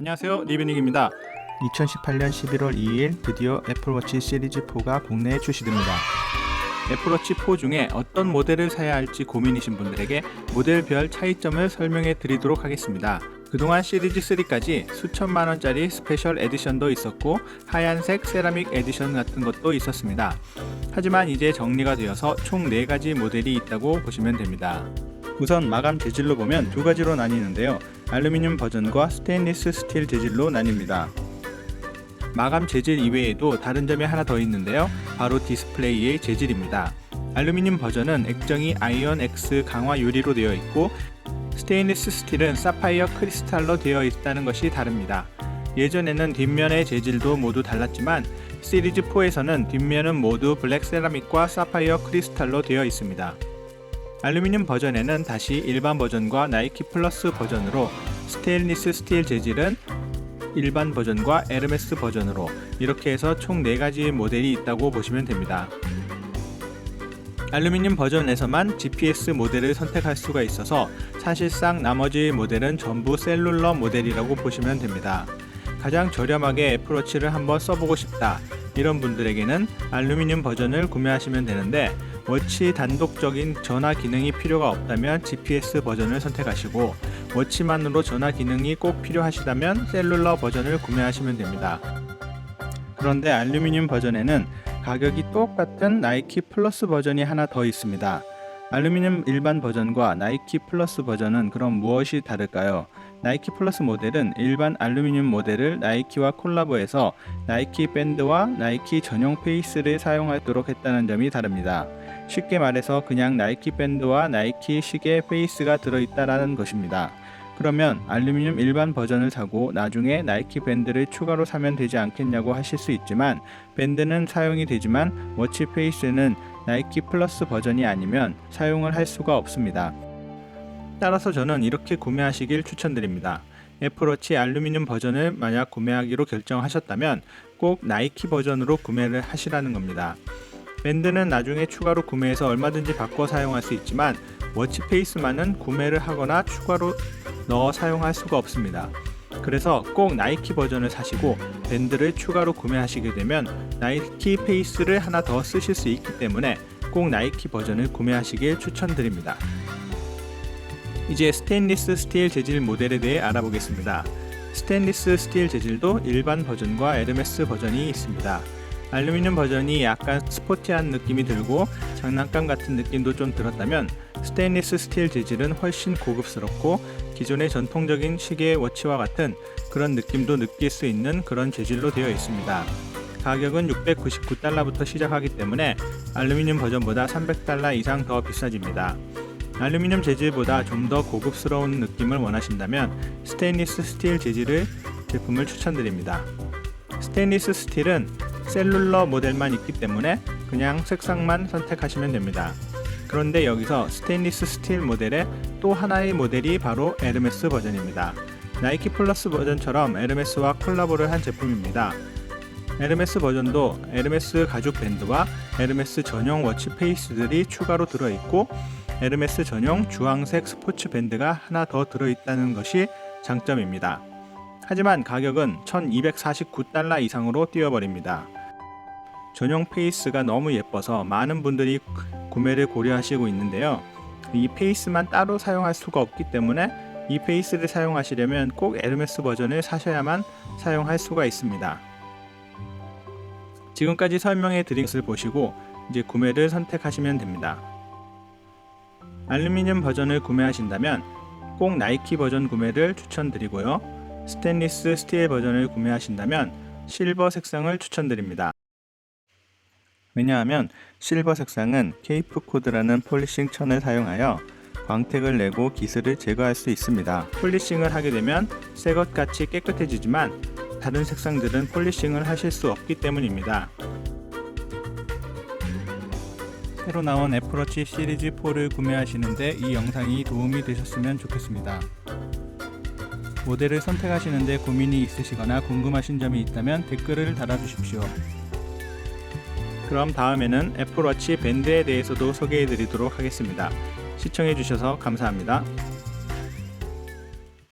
안녕하세요. 리뷰닝입니다. 2018년 11월 2일 드디어 애플워치 시리즈 4가 국내에 출시됩니다. 애플워치 4 중에 어떤 모델을 사야 할지 고민이신 분들에게 모델별 차이점을 설명해 드리도록 하겠습니다. 그동안 시리즈 3까지 수천만 원짜리 스페셜 에디션도 있었고 하얀색 세라믹 에디션 같은 것도 있었습니다. 하지만 이제 정리가 되어서 총 4가지 모델이 있다고 보시면 됩니다 우선 마감 재질로 보면 두 가지로 나뉘는데요 알루미늄 버전과 스테인리스 스틸 재질로 나뉩니다 마감 재질 이외에도 다른 점이 하나 더 있는데요. 바로 디스플레이의 재질입니다. 알루미늄 버전은 액정이 아이언 X 강화 유리로 되어 있고 스테인리스 스틸은 사파이어 크리스탈로 되어 있다는 것이 다릅니다. 예전에는 뒷면의 재질도 모두 달랐지만 시리즈 4에서는 뒷면은 모두 블랙 세라믹과 사파이어 크리스탈로 되어 있습니다. 알루미늄 버전에는 다시 일반 버전과 나이키 플러스 버전으로 스테인리스 스틸 재질은 일반 버전과 에르메스 버전으로 이렇게 해서 총 4가지 모델이 있다고 보시면 됩니다. 알루미늄 버전에서만 GPS 모델을 선택할 수가 있어서 사실상 나머지 모델은 전부 셀룰러 모델이라고 보시면 됩니다. 가장 저렴하게 애플워치를 한번 써보고 싶다 이런 분들에게는 알루미늄 버전을 구매하시면 되는데 워치 단독적인 전화 기능이 필요가 없다면 GPS 버전을 선택하시고 워치만으로 전화 기능이 꼭 필요하시다면 셀룰러 버전을 구매하시면 됩니다. 그런데 알루미늄 버전에는 가격이 똑같은 나이키 플러스 버전이 하나 더 있습니다. 알루미늄 일반 버전과 나이키 플러스 버전은 그럼 무엇이 다를까요? 나이키 플러스 모델은 일반 알루미늄 모델을 나이키와 콜라보해서 나이키 밴드와 나이키 전용 페이스를 사용하도록 했다는 점이 다릅니다. 쉽게 말해서 그냥 나이키 밴드와 나이키 시계 페이스가 들어있다라는 것입니다. 그러면 알루미늄 일반 버전을 사고 나중에 나이키 밴드를 추가로 사면 되지 않겠냐고 하실 수 있지만 밴드는 사용이 되지만 워치 페이스는 나이키 플러스 버전이 아니면 사용을 할 수가 없습니다. 따라서 저는 이렇게 구매하시길 추천드립니다. 애플워치 알루미늄 버전을 만약 구매하기로 결정하셨다면 꼭 나이키 버전으로 구매를 하시라는 겁니다. 밴드는 나중에 추가로 구매해서 얼마든지 바꿔 사용할 수 있지만 워치 페이스만은 구매를 하거나 추가로 넣어 사용할 수가 없습니다. 그래서 꼭 나이키 버전을 사시고 밴드를 추가로 구매하시게 되면 나이키 페이스를 하나 더 쓰실 수 있기 때문에 꼭 나이키 버전을 구매하시길 추천드립니다. 이제 스테인리스 스틸 재질 모델에 대해 알아보겠습니다. 스테인리스 스틸 재질도 일반 버전과 에르메스 버전이 있습니다. 알루미늄 버전이 약간 스포티한 느낌이 들고 장난감 같은 느낌도 좀 들었다면 스테인리스 스틸 재질은 훨씬 고급스럽고 기존의 전통적인 시계 워치와 같은 그런 느낌도 느낄 수 있는 그런 재질로 되어 있습니다. 가격은 699달러부터 시작하기 때문에 알루미늄 버전보다 300달러 이상 더 비싸집니다. 알루미늄 재질보다 좀 더 고급스러운 느낌을 원하신다면 스테인리스 스틸 재질의 제품을 추천드립니다. 스테인리스 스틸은 셀룰러 모델만 있기 때문에 그냥 색상만 선택하시면 됩니다. 그런데 여기서 스테인리스 스틸 모델의 또 하나의 모델이 바로 에르메스 버전입니다. 나이키 플러스 버전처럼 에르메스와 콜라보를 한 제품입니다. 에르메스 버전도 에르메스 가죽 밴드와 에르메스 전용 워치 페이스들이 추가로 들어있고 에르메스 전용 주황색 스포츠 밴드가 하나 더 들어있다는 것이 장점입니다. 하지만 가격은 1249달러 이상으로 뛰어버립니다. 전용 페이스가 너무 예뻐서 많은 분들이 구매를 고려하시고 있는데요. 이 페이스만 따로 사용할 수가 없기 때문에 이 페이스를 사용하시려면 꼭 에르메스 버전을 사셔야만 사용할 수가 있습니다. 지금까지 설명해 드린 것을 보시고 이제 구매를 선택하시면 됩니다. 알루미늄 버전을 구매하신다면 꼭 나이키 버전 구매를 추천드리고요. 스테인리스 스틸 버전을 구매하신다면 실버 색상을 추천드립니다. 왜냐하면 실버 색상은 케이프 코드라는 폴리싱 천을 사용하여 광택을 내고 기스를 제거할 수 있습니다. 폴리싱을 하게 되면 새 것 같이 깨끗해지지만 다른 색상들은 폴리싱을 하실 수 없기 때문입니다. 새로 나온 애플워치 시리즈 4를 구매하시는데 이 영상이 도움이 되셨으면 좋겠습니다. 모델을 선택하시는데 고민이 있으시거나 궁금하신 점이 있다면 댓글을 달아주십시오. 그럼 다음에는 애플워치 밴드에 대해서도 소개해 드리도록 하겠습니다. 시청해 주셔서 감사합니다.